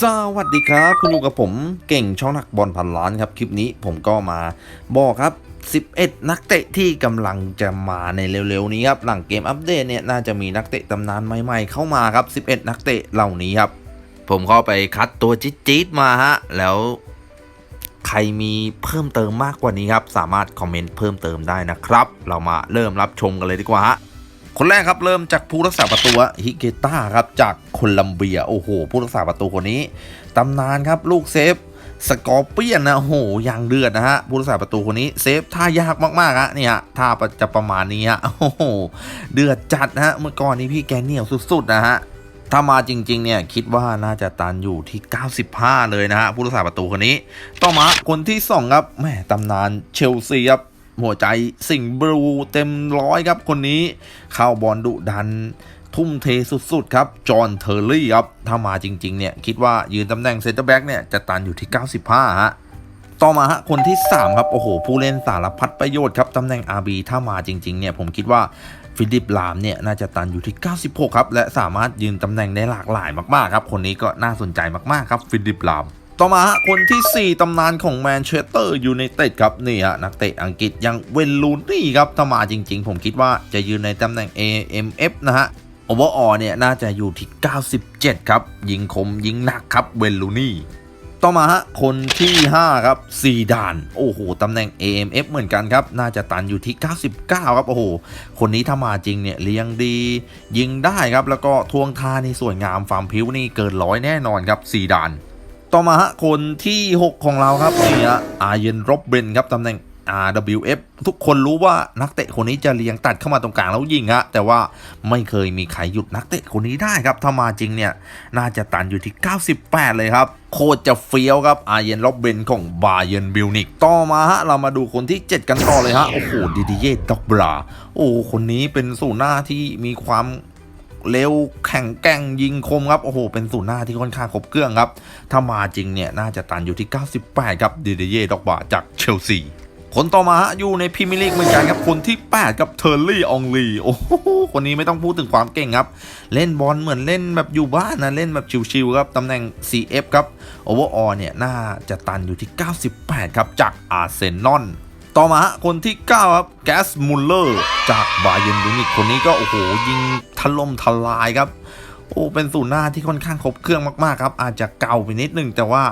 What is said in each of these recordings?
สวัสดีครับ คุณอยู่กับผมเก่งช่องนักบอลพันล้านครับ คลิปนี้ผมก็มาบอกครับ 11 นักเตะที่กำลังจะมาในเร็วๆ นี้ครับ หลังเกมอัปเดตเนี่ยน่าจะมีนักเตะตำนานใหม่ๆ เข้ามาครับ 11 นักเตะเหล่านี้ครับ ผมเข้าไปคัดตัวจี๊ดๆมาฮะ แล้วใครมีเพิ่มเติมมากกว่านี้ครับ สามารถคอมเมนต์เพิ่มเติมได้นะครับ เรามาเริ่มรับชมกันเลยดีกว่าฮะ คนแรกครับเริ่มจากผู้รักษาประตูฮิเกต้าครับจากโคลัมเบีย โอ้โห ผู้รักษาประตูคนนี้ตำนานครับลูกเซฟสกอร์เปียนนะโอ้โหอย่างเดือดนะฮะผู้รักษาประตูคนนี้เซฟท่ายากมากๆฮะเนี่ยท่าจะประมาณนี้ฮะโอ้โหเดือดจัดนะฮะเมื่อก่อนนี้พี่แกเหนียวสุดๆนะฮะถ้ามาจริงๆเนี่ยคิดว่าน่าจะตันอยู่ที่ 95 เลยนะฮะผู้รักษาประตูคนนี้ ต่อมาคนที่สองครับแม่ตำนานเชลซีครับ หัวใจสิ่งบลูเต็มร้อยครับคนนี้เข้าบอลดุดัน ทุ่มเทสุด ๆ ครับ จอห์นเทอร์รี่ครับ ถ้ามาจริง ๆ เนี่ย คิดว่ายืนตำแหน่งเซนเตอร์แบ็กเนี่ย จะตันอยู่ที่ 95 ฮะต่อมาฮะคนที่ 3 ครับ โอ้โห ผู้เล่นสารพัดประโยชน์ครับตำแหน่ง RB ถ้ามาจริง ๆ เนี่ย ผมคิดว่าฟิลิปลามเนี่ย น่าจะตันอยู่ที่ 96 ครับ และสามารถยืนตำแหน่งได้หลากหลายมากๆครับ คนนี้ก็น่าสนใจมากๆครับฟิลิปลาม ต่อมาคนที่ 4ตำนานของแมนเชสเตอร์ยูไนเต็ดครับนี่ฮะนักเตะอังกฤษอยังเวนลูนี่ครับถ้ามาจริง ๆ ผมคิดว่าจะยืนในตำแหน่ง AMF นะฮะโอเวอร์ออเนี่ยน่าจะอยู่ที่ 97 ครับ ยิงคมยิงหนักครับเวนลูนี่ต่อมาฮะคนที่ 5 ครับซีดาน โอ้โหตำแหน่ง AMF เหมือนกันครับ น่าจะตันอยู่ที่ 99 ครับ โอ้โห คนนี้ถ้ามาจริงเนี่ยเลี้ยงดี ยิงได้ครับ แล้วก็ทวงท่านี่สวยงามฟาร์มพิวนี่เกินร้อยแน่นอนครับซีดาน ต่อมาฮะคนที่ 6 ของเราครับนี่ฮะอาเยนโรบเบนครับตำแหน่ง RWF ทุกคนรู้ว่านักเตะคนนี้จะเลี้ยงตัดเข้ามาตรงกลางแล้วยิงฮะแต่ว่าไม่เคยมีใครหยุดนักเตะคนนี้ได้ครับ ถ้ามาจริงเนี่ย น่าจะตันอยู่ที่ 98 เลยครับ โคตรจะเฟี้ยวครับอาเยนโรบเบนของบาเยนบิลนิกต่อมาฮะ เรามาดูคนที่ 7 กันต่อเลยฮะ โอ้โหดิดิเย่ด็อกบราโอ้คนนี้เป็นสูนหน้าที่มีความ เร็วแข่งแกร่งยิงคมครับ โอ้โห เป็นศูนย์หน้าที่ค่อนข้างครบเครื่องครับ ถ้ามาจริงเนี่ย น่าจะตันอยู่ที่ 98 ครับดิเดเย่ดอกบาจากเชลซีคนต่อมาฮะอยู่ในพรีเมียร์ลีกเหมือนกันครับ คนที่ 8 กับเทอร์รี่อองลีโอ้โหคนนี้ไม่ต้องพูดถึงความเก่งครับ เล่นบอลเหมือนเล่นแบบอยู่บ้านนะ เล่นแบบชิวๆครับ ตำแหน่ง CF ครับโอเวอร์ออเนี่ย น่าจะตันอยู่ที่ 98 ครับ จากอาร์เซนอล ต่อมาฮะคนที่ 9 ครับ แกสมุลเลอร์ จากบาเยนมิวนิกคนนี้ก็โอ้โหยิงถล่มทลายครับ โอ้เป็นศูนย์หน้าที่ค่อนข้างครบเครื่องมากๆครับ อาจจะเก่าไปนิดนึง แต่ว่า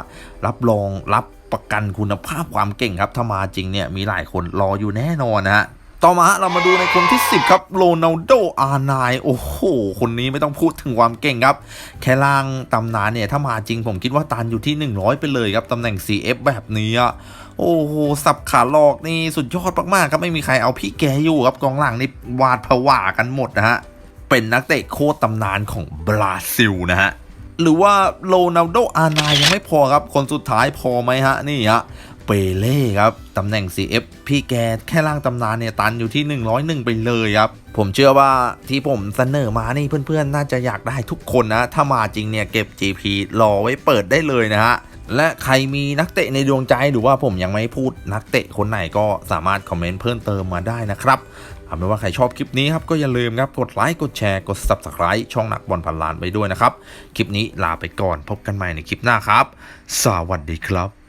รับรองรับประกันคุณภาพความเก่งครับ ถ้ามาจริงเนี่ยมีหลายคนรออยู่แน่นอนนะฮะต่อมาเรามาดูในคนที่ 10 ครับโรนัลโดอาร์ไนโอ้โห คนนี้ไม่ต้องพูดถึงความเก่งครับ แค่ล่างตำนานเนี่ย ถ้ามาจริงผมคิดว่าตันอยู่ที่ 100 ไปเลยครับ ตำแหน่ง CF แบบนี้โอ้โห สับขาหลอกนี่สุดยอดมากๆครับ ไม่มีใครเอาพี่แกอยู่ครับกองหลังนี่วาดผวากันหมดนะฮะ เป็นนักเตะโคตรตำนานของบราซิลนะฮะ หรือว่าโรนัลโดอาร์ไนยังไม่พอครับ คนสุดท้ายพอไหมฮะ นี่ฮะ เปเล่ครับตำแหน่ง CF พี่แกแค่ล่างตำนานเนี่ยตันอยู่ที่ 101 ไปเลยครับผมเชื่อว่าที่ผมเสนอมานี่เพื่อนๆ น่าจะอยากได้ทุกคนนะ ถ้ามาจริงเนี่ยเก็บ GP รอไว้เปิดได้เลยนะฮะ และใครมีนักเตะในดวงใจหรือว่าผมยังไม่พูดนักเตะคนไหนก็สามารถคอมเมนต์เพิ่มเติมมาได้นะครับเอาเป็นว่าใครชอบคลิปนี้ครับก็อย่าลืมครับกดไลค์กดแชร์กด Subscribe ช่องหนักบอลพันล้านไปด้วยนะครับ คลิปนี้ลาไปก่อนพบกันใหม่ในคลิปหน้าครับ สวัสดีครับ